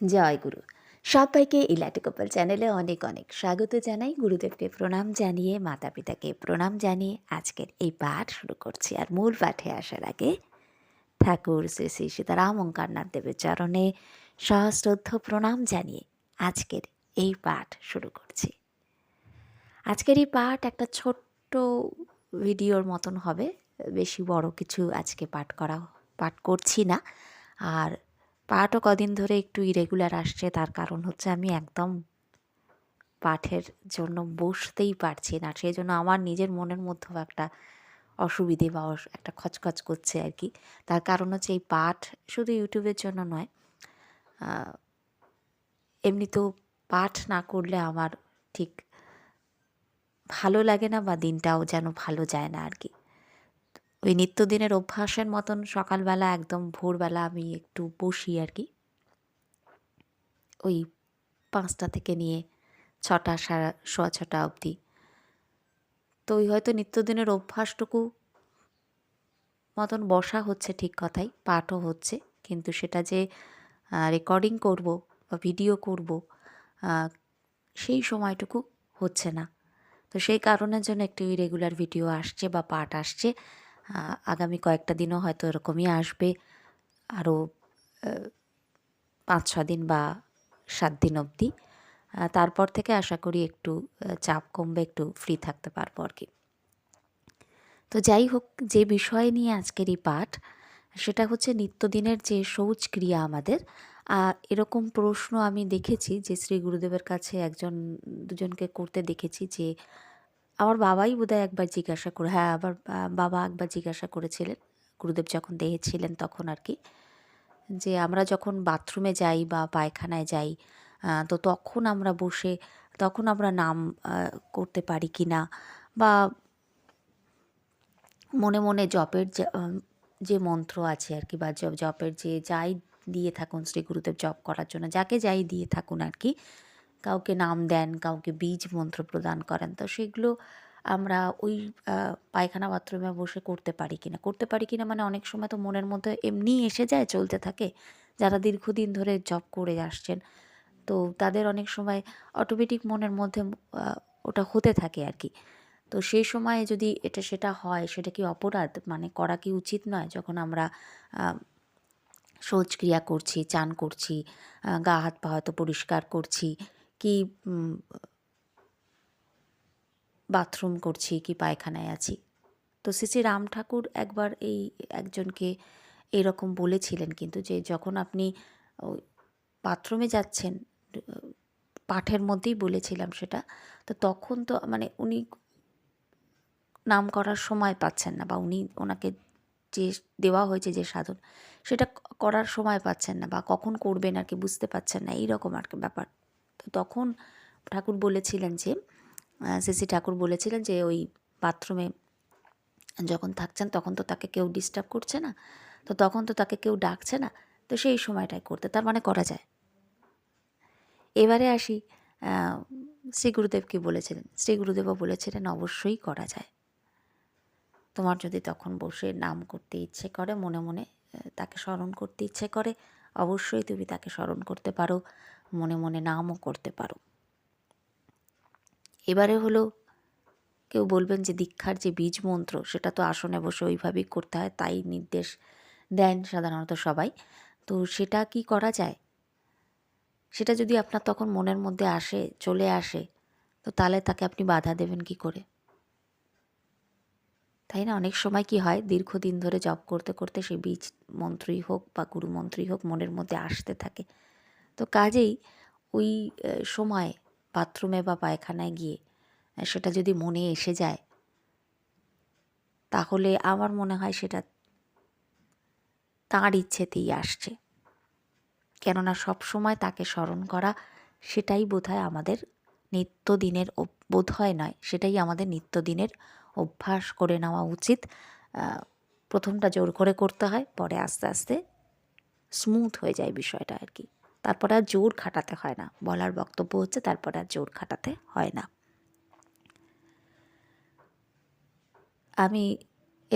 জয় গুরু। সবাইকে ইলাটি কপাল চ্যানেলে অনেক অনেক স্বাগত জানাই। গুরুদেবকে প্রণাম জানিয়ে মাতা পিতাকে প্রণাম জানিয়ে আজকের এই পাঠ শুরু করছি। আর মূল পাঠে আসার আগে ঠাকুর শ্রী শ্রী সীতারাম ওঙ্কারনাথ দেবের চরণে সহস্রদ্ধ প্রণাম জানিয়ে আজকের এই পাঠ শুরু করছি। আজকের এই পাঠ একটা ছোট্ট ভিডিওর মতন হবে। বেশি বড় কিছু আজকে পাঠ করা, পাঠ করছি না। আর পাঠও কদিন ধরে একটু ইরেগুলার আসছে। তার কারণ হচ্ছে আমি একদম পাঠের জন্য বসতেই পারছি না। সেই জন্য আমার নিজের মনের মধ্যেও একটা অসুবিধে বা একটা খচখচ করছে আর কি। তার কারণ হচ্ছে এই পাঠ শুধু ইউটিউবের জন্য নয় এমনিতেও পাঠ না করলে আমার ঠিক ভালো লাগে না বা দিনটাও যেন ভালো যায় না আর কি। ওই নিত্যদিনের অভ্যাসের মতন সকালবেলা একদম ভোরবেলা আমি একটু বসি আর কি। ওই পাঁচটা থেকে নিয়ে ছটা, সাড়ে সোয়া ছটা অবধি। তো ওই হয়তো নিত্যদিনের অভ্যাসটুকু মতন বসা হচ্ছে ঠিক কথাই, পাঠও হচ্ছে। কিন্তু সেটা যে রেকর্ডিং করব বা ভিডিও করব সেই সময়টুকু হচ্ছে না। তো সেই কারণের জন্য একটু রেগুলার ভিডিও আসছে বা পাঠ আসছে। আগামী কয়েকটা দিনও হয়তো এরকমই আসবে। আরও পাঁচ ছ দিন বা সাত দিন অবধি। তারপর থেকে আশা করি একটু চাপ কমবে, একটু ফ্রি থাকতে পারব আর কি। তো যাই হোক, যে বিষয় নিয়ে আজকের এই পাঠ, সেটা হচ্ছে নিত্যদিনের যে শৌচ ক্রিয়া আমাদের আর এরকম প্রশ্ন আমি দেখেছি যে শ্রী গুরুদেবের কাছে একজন, দুজনকে করতে দেখেছি যে আমার বাবাই বোধহয় একবার জিজ্ঞাসা করে হ্যাঁ আবার বাবা একবার জিজ্ঞাসা করেছিলেন, গুরুদেব যখন দেহে ছিলেন তখন আর কি যে আমরা যখন বাথরুমে যাই বা পায়খানায় যাই তো তখন আমরা বসে, তখন আমরা নাম করতে পারি কি না? বা মনে মনে জপের যে যে মন্ত্র আছে আর কি বা জপের যে যাই দিয়ে থাকুন, শ্রী গুরুদেব জপ করার জন্য, যাকে যাই দিয়ে থাকুন আর কি কাউকে নাম দেন, কাউকে বীজ মন্ত্র প্রদান করেন। তো সেগুলো আমরা ওই পায়খানা বাথরুমে বসে করতে পারি কিনা। করতে পারি কিনা মানে অনেক সময় তো মনের মধ্যে এমনি এসে যায়, চলতে থাকে। যারা দীর্ঘদিন ধরে জব করে আসছেন, তো তাদের অনেক সময় অটোমেটিক মনের মধ্যে ওটা হতে থাকে আর কি। তো সেই সময় যদি এটা সেটা হয়, সেটা কি অপরাধ? মানে করা কি উচিত নয়? যখন আমরা শৌচক্রিয়া করছি, চান করছি গা হাত পা হয়তো পরিষ্কার করছি কি বাথরুম করছি কি পায়খানায় আছি। তো শ্রী রাম ঠাকুর একবার এই একজনকে এরকম বলেছিলেন কিন্তু যে যখন আপনি বাথরুমে যাচ্ছেন, পাঠের মধ্যেই বলেছিলাম সেটা, তো তখন তো মানে উনি নাম করার সময় পাচ্ছেন না বা উনি ওনাকে যে দেওয়া হয়েছে যে সাধন, সেটা করার সময় পাচ্ছেন না বা কখন করবেন আর কি বুঝতে পারছেন না, এইরকম আর কি ব্যাপার। তো তখন ঠাকুর বলেছিলেন যে সিসি ঠাকুর বলেছিলেন যে ওই বাথরুমে যখন থাকছেন তখন তো তাকে কেউ ডিস্টার্ব করছে না, তো তখন তো তাকে কেউ ডাকছে না, তো সেই সময়টাই করতে, তার মানে করা যায়। এবারে আসি শ্রী গুরুদেব কি বলেছিলেন, শ্রী গুরুদেবও বলেছিলেন অবশ্যই করা যায়। তোমার যদি তখন বসে নাম করতে ইচ্ছে করে, মনে মনে তাকে স্মরণ করতে ইচ্ছে করে, অবশ্যই তুমি তাকে স্মরণ করতে পারো। মনে মনে নামও করতে পারো। এবারে হলো কেউ বলবেন যে দীক্ষার যে বীজ মন্ত্র, সেটা তো আসনে বসে ওইভাবেই করতে হয়, তাই নির্দেশ দেন সাধারণত সবাই। তো সেটা কি করা যায়? সেটা যদি আপনার তখন মনের মধ্যে আসে, চলে আসে, তো তাহলে তাকে আপনি বাধা দেবেন কি করে? তাই না? অনেক সময় কি হয়, দীর্ঘদিন ধরে জব করতে করতে সেই বীজ মন্ত্রই হোক বা গুরু মন্ত্রই হোক মনের মধ্যে আসতে থাকে। তো কাজেই ওই সময় বাথরুমে বা পায়খানায় গিয়ে সেটা যদি মনে এসে যায়, তাহলে আমার মনে হয় সেটা তাঁর ইচ্ছেতেই আসছে। কেননা সব সময় তাকে স্মরণ করা সেটাই বোধহয় আমাদের নিত্যদিনের বোধ হয় নয়, সেটাই আমাদের নিত্যদিনের অভ্যাস করে নেওয়া উচিত। প্রথমটা জোর করে করতে হয়, পরে আস্তে আস্তে স্মুথ হয়ে যায় বিষয়টা আর কি। তারপরে আর জোর খাটাতে হয় না। বলার বক্তব্য হচ্ছে তারপরে আর জোর খাটাতে হয় না। আমি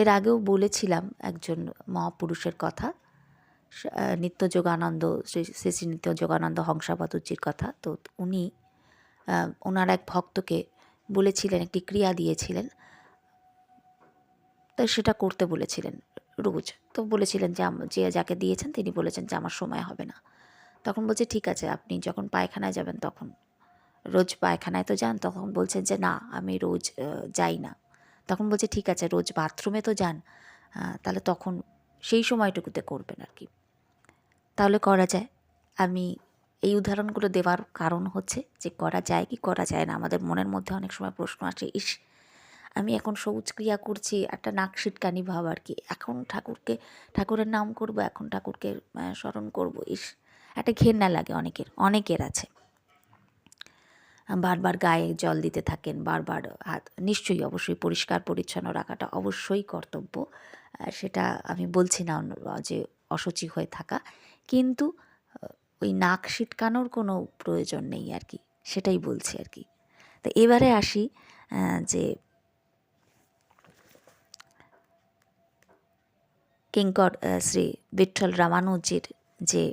এর আগেও বলেছিলাম একজন মহাপুরুষের কথা নিত্য যোগানন্দ শ্রী শ্রী নিত্য যোগানন্দ হংসাবতুজির কথা। তো উনি ওনার এক ভক্তকে বলেছিলেন, একটি ক্রিয়া দিয়েছিলেন। তো সেটা করতে বলেছিলেন রোজ। তো বলেছিলেন যে যে যাকে দিয়েছেন তিনি বলেছেন যে আমার সময় হবে না। তখন বলছে, ঠিক আছে, আপনি যখন পায়খানায় যাবেন তখন। রোজ পায়খানায় তো যান? তখন বলছেন যে, না, আমি রোজ যাই না। তখন বলছে, ঠিক আছে, রোজ বাথরুমে তো যান তাহলে তখন সেই সময়টুকুতে করবেন আর কি। তাহলে করা যায়। আমি এই উদাহরণগুলো দেওয়ার কারণ হচ্ছে যে, করা যায় কি করা যায় না, আমাদের মনের মধ্যে অনেক সময় প্রশ্ন আসে, ইস, আমি এখন সবুজ ক্রিয়া করছি, একটা নাক সিটকানি ভাব আর কি, এখন ঠাকুরকে, ঠাকুরের নাম করব, এখন ঠাকুরকে স্মরণ করব, ইস। একটা ঘেন্না লাগে অনেকের অনেকের আছে। বারবার গায়ে জল দিতে থাকেন, বারবার হাত, নিশ্চয়ই অবশ্যই পরিষ্কার, পরিচ্ছন্ন রাখাটা অবশ্যই কর্তব্য। সেটা আমি বলছি না যে অসুচি হয়ে থাকা। কিন্তু ওই নাক সিটকানোর কোনো প্রয়োজন নেই আর কি, সেটাই বলছি আর কি। তো এবারে আসি যে কিঙ্কর শ্রী বিঠ্ঠল রামানুজির যে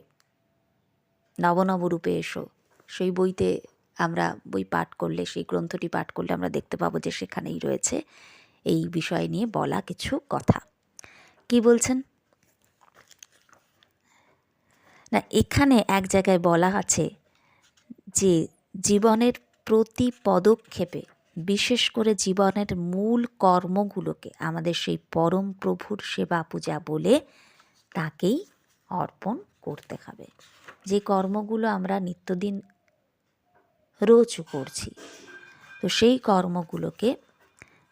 নবনব রূপে এসো। সেই বইতে আমরা বই পাঠ করলে, সেই গ্রন্থটি পাঠ করলে আমরা দেখতে পাবো যে সেখানেই রয়েছে এই বিষয় নিয়ে বলা কিছু কথা। কি বলছেন? না, এখানে এক জায়গায় বলা আছে যে জীবনের প্রতি পদক্ষেপে, বিশেষ করে জীবনের মূল কর্মগুলোকে আমাদের সেই পরম প্রভুর সেবা পূজা বলে তাকেই অর্পণ করতে হবে। যে কর্মগুলো আমরা নিত্যদিন রোজ করছি, তো সেই কর্মগুলোকে,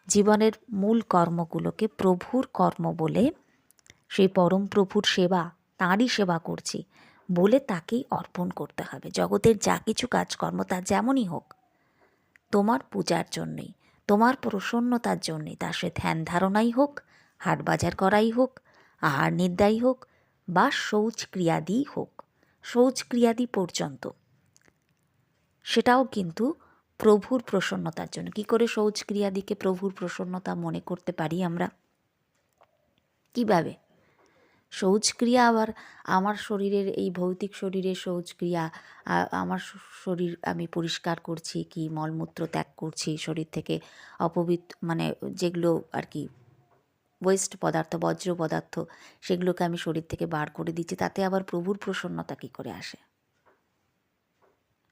জীবনের মূল কর্মগুলোকে প্রভুর কর্ম বলে, সেই পরম প্রভুর সেবা, তাঁরই সেবা করছি বলে তাকেই অর্পণ করতে হবে। জগতের যা কিছু কাজকর্ম তা যেমনই হোক, তোমার পূজার জন্যই, তোমার প্রসন্নতার জন্যই তা সে ধ্যান ধারণাই হোক, হাট বাজার করাই হোক, আহার নিদ্রাই হোক, বা শৌচ ক্রিয়াদি হোক। শৌচ ক্রিয়াদি পর্যন্ত। সেটাও কিন্তু প্রভুর প্রসন্নতার জন্য। কি করে শৌচ ক্রিয়াদিকে প্রভুর প্রসন্নতা মনে করতে পারি আমরা? কীভাবে? শৌচক্রিয়া আবার আমার শরীরের, এই ভৌতিক শরীরের শৌচক্রিয়া আমার শরীর আমি পরিষ্কার করছি কি, মলমূত্র ত্যাগ করছি, শরীর থেকে অপবিত মানে যেগুলো আর কি ওয়েস্ট পদার্থ, বজ্র পদার্থ, সেগুলোকে আমি শরীর থেকে বার করে দিচ্ছি। তাতে আবার প্রভুর প্রসন্নতা কী করে আসে?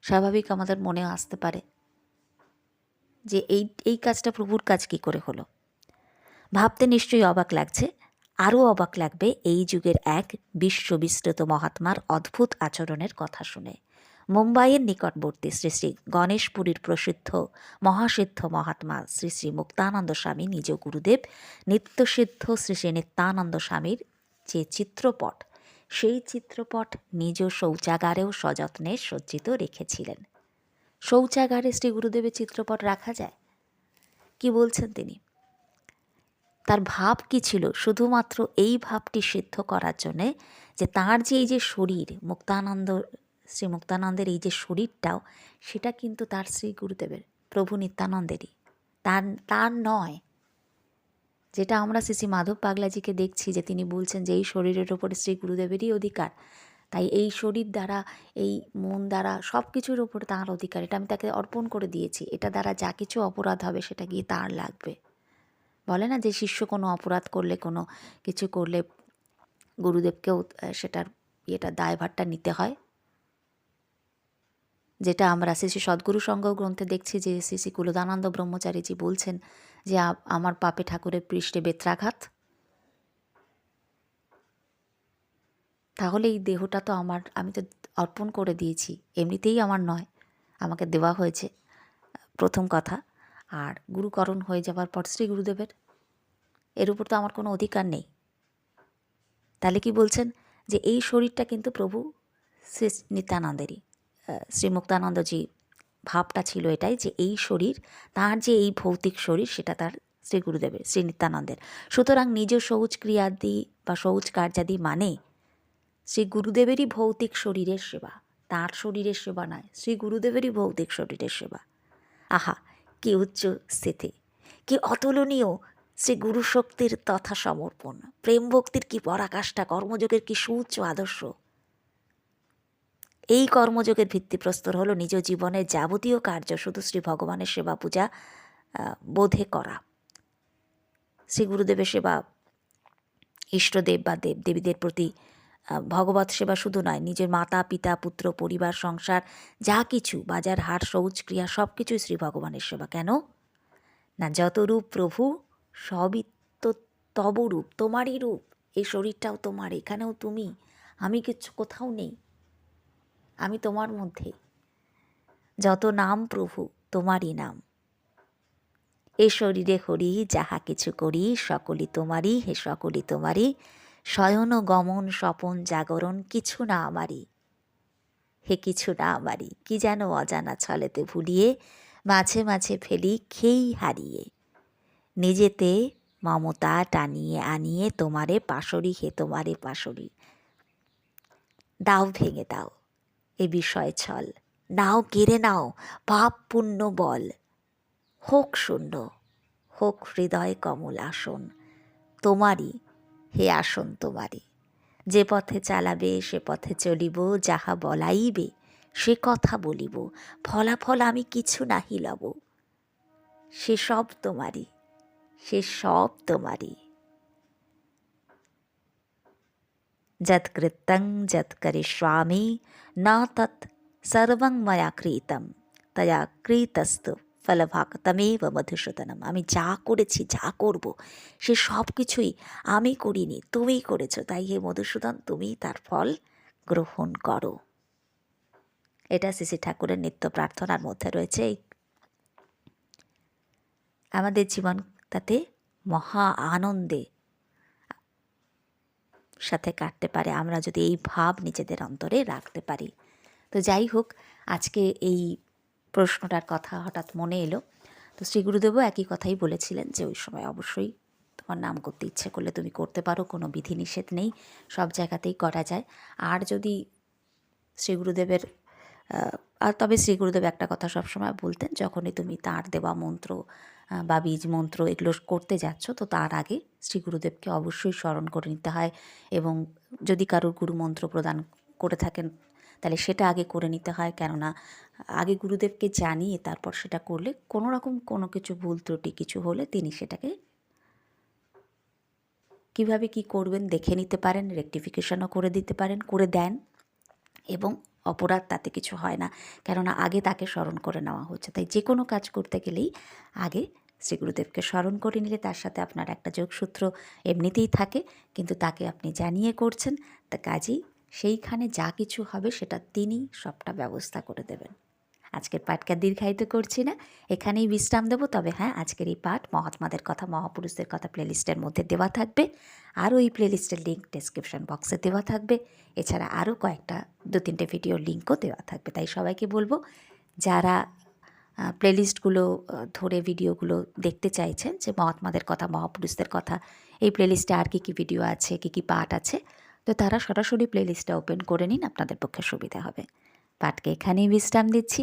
স্বাভাবিক আমাদের মনে আসতে পারে যে এই এই কাজটা প্রভুর কাজ কি করে হলো? ভাবতে নিশ্চয়ই অবাক লাগছে। আরও অবাক লাগবে এই যুগের এক বিশ্ববিস্তৃত মহাত্মার অদ্ভুত আচরণের কথা শুনে। মুম্বাইয়ের নিকটবর্তী শ্রী শ্রী গণেশপুরীর প্রসিদ্ধ মহাসিদ্ধ মহাত্মা শ্রী শ্রী মুক্তানন্দ স্বামী নিজ গুরুদেব নিত্যসিদ্ধ শ্রী শ্রী নিত্যানন্দ স্বামীর যে চিত্রপট, সেই চিত্রপট নিজ শৌচাগারেও সযত্নে সজ্জিত রেখেছিলেন। শৌচাগারে শ্রী গুরুদেবের চিত্রপট রাখা যায়? কি বলছেন তিনি? তার ভাব কি ছিল? শুধুমাত্র এই ভাবটি সিদ্ধ করার জন্যে যে তার যে এই যে শরীর, মুক্তানন্দ শ্রী মুক্তানন্দের এই যে শরীরটাও, সেটা কিন্তু তার শ্রী গুরুদেবের, প্রভু নিত্যানন্দেরই। তার তার নয়। যেটা আমরা শ্রী শ্রী মাধব পাগলাজিকে দেখছি যে তিনি বলছেন যে এই শরীরের ওপরে শ্রী গুরুদেবেরই অধিকার। তাই এই শরীর দ্বারা, এই মন দ্বারা সব কিছুর ওপরে তাঁর অধিকার। এটা আমি তাকে অর্পণ করে দিয়েছি। এটা দ্বারা যা কিছু অপরাধ হবে সেটা গিয়ে তার লাগবে। বলে না যে শিষ্য কোনো অপরাধ করলে, কোনো কিছু করলে গুরুদেবকেও সেটার ইয়েটা, দায়ভারটা নিতে হয়। যেটা আমরা শ্রী শ্রী সদ্গুরু সংঘ গ্রন্থে দেখছি যে শ্রী শ্রী কুলদানন্দ ব্রহ্মচারীজি বলছেন যে আমার পাপে ঠাকুরের পৃষ্ঠে বেত্রাঘাত। তাহলে এই দেহটা তো আমার, আমি তো অর্পণ করে দিয়েছি, এমনিতেই আমার নয়, আমাকে দেওয়া হয়েছে। প্রথম কথা, আর গুরুকরণ হয়ে যাওয়ার পর শ্রী গুরুদেবের, এর উপর তো আমার কোনো অধিকার নেই। তাহলে কি বলছেন যে এই শরীরটা কিন্তু প্রভু শ্রী নিত্যানন্দেরই। শ্রী মুক্তানন্দজি ভাবটা ছিল এটাই যে এই শরীর, তার যে এই ভৌতিক শরীর, সেটা তার শ্রী গুরুদেবের, শ্রী নিত্যানন্দের। সুতরাং নিজ শৌচ ক্রিয়াদি বা শৌচ কার্যাদি মানে শ্রী গুরুদেবেরই ভৌতিক শরীরের সেবা, তার শরীরের সেবা নয়, শ্রী গুরুদেবেরই ভৌতিক শরীরের সেবা। আহা, কি উচ্চ স্থিতি, কি অতুলনীয় শ্রী গুরু শক্তির তথা সমর্পণ প্রেম ভক্তির কি পরাকাষ্ঠা, কর্মযোগের কি সুউচ্চ আদর্শ। এই কর্মযোগের ভিত্তিপ্রস্তর হলো নিজ জীবনের যাবতীয় কার্য শুধু শ্রী ভগবানের সেবা পূজা বোধে করা। শ্রী গুরুদেবের সেবা ইষ্টদেব বা দেব দেবীদের প্রতি ভগবত সেবা শুধু নয়, নিজের মাতা, পিতা, পুত্র, পরিবার, সংসার, যা কিছু, বাজার, হাট, শৌচ, ক্রিয়া সব কিছুই শ্রী ভগবানের সেবা। কেন? না যত রূপ প্রভু, সবই তো তব রূপ তোমারই রূপ। এই শরীরটাও তোমার, এখানেও তুমি, আমি কিছু কোথাও নেই। আমি তোমার মধ্যে যত নাম প্রভু, তোমারই নাম। এ শরীরে হরি যাহা কিছু করি, সকলই তোমারই, হে সকলই তোমারই। শয়ন, গমন, স্বপন, জাগরণ কিছু না আমারই। হে কিছু না আমারই, কি যেন অজানা ছলেতে ভুলিয়ে, মাঝে মাঝে ফেলি খেই হারিয়ে। নিজেতে মমতা টানিয়ে আনিয়ে, তোমারে পাশরি, হে তোমারে পাশরি। দাও, ভেঙে দাও। এ বিষয় ছল নাও কেড়ে নাও, পাপ পুণ্য বল। হোক শূন্য, হোক হৃদয় কমল আসন। তোমারই, হে আসন তোমারই। যে পথে চালাবে, সে পথে চলিব, যাহা বলাইবে, সে কথা বলিব। ফলাফল আমি কিছু নাহি লব। সে সব তোমারই, সে সব তোমারই। যৎকৃতং যৎকরিষ্যামি না তৎ সর্বং ময়া কৃতম তয়া কৃতস্তু ফলভাগ তমেব মধুসূদনম আমি যা করেছি যা করব সে সব কিছুই আমি করিনি তুমিই করেছ তাই হে মধুসূদন তুমি তার ফল গ্রহণ করো এটা শ্রী ঠাকুরের নিত্য প্রার্থনার মধ্যে রয়েছে আমাদের জীবন তাতে মহা আনন্দে সাথে কাটতে পারে, আমরা যদি এই ভাব নিজেদের অন্তরে রাখতে পারি। তো যাই হোক, আজকে এই প্রশ্নটার কথা হঠাৎ মনে এলো। তো শ্রী গুরুদেবও একই কথাই বলেছিলেন যে, ওই সময় অবশ্যই তোমার নাম করতে ইচ্ছে করলে তুমি করতে পারো, কোনো বিধিনিষেধ নেই, সব জায়গাতেই করা যায়। আর যদি শ্রী গুরুদেবের আর তবে শ্রী গুরুদেব একটা কথা সবসময় বলতেন, যখনই তুমি তার দেওয়া মন্ত্র বা বীজ মন্ত্র এগুলো করতে যাচ্ছ, তো তার আগে শ্রী গুরুদেবকে অবশ্যই স্মরণ করে নিতে হয় এবং যদি কারোর গুরু মন্ত্র প্রদান করে থাকেন, তাহলে সেটা আগে করে নিতে হয়। কেননা, আগে গুরুদেবকে জানিয়ে তারপর সেটা করলে কোনো রকম কোনো কিছু ভুল ত্রুটি কিছু হলে তিনি সেটাকে কীভাবে কি করবেন দেখে নিতে পারেন রেকটিফিকেশনও করে দিতে পারেন, করে দেন এবং অপরাধ তাতে কিছু হয় না। কেননা আগে তাকে স্মরণ করে নেওয়া হচ্ছে তাই যে কোনো কাজ করতে গেলেই আগে শ্রী গুরুদেবকে স্মরণ করে নিলে তার সাথে আপনার একটা যোগসূত্র এমনিতেই থাকে। কিন্তু তাকে আপনি জানিয়ে করছেন, তা কাজেই সেইখানে যা কিছু হবে সেটা তিনি সবটা ব্যবস্থা করে দেবেন। আজকের পাঠকে দীর্ঘায়িত করছি না। এখানেই বিশ্রাম দেবো। তবে হ্যাঁ আজকের এই পাঠ মহাত্মাদের কথা, মহাপুরুষদের কথা প্লেলিস্টের মধ্যে দেওয়া থাকবে। আরও এই প্লেলিস্টের লিঙ্ক ডেসক্রিপশন বক্সে দেওয়া থাকবে। এছাড়া আরও কয়েকটা দু তিনটে ভিডিওর লিঙ্কও দেওয়া থাকবে। তাই সবাইকে বলব, যারা প্লেলিস্টগুলো ধরে ভিডিওগুলো দেখতে চাইছেন যে মহাত্মাদের কথা, মহাপুরুষদের কথা, এই প্লেলিস্টে আর কী কী ভিডিও আছে, কী কী পাঠ আছে, তো তারা সরাসরি প্লেলিস্টটা ওপেন করে নিন, আপনাদের পক্ষে সুবিধা হবে। পাঠকে এখানেই বিশ্রাম দিচ্ছি।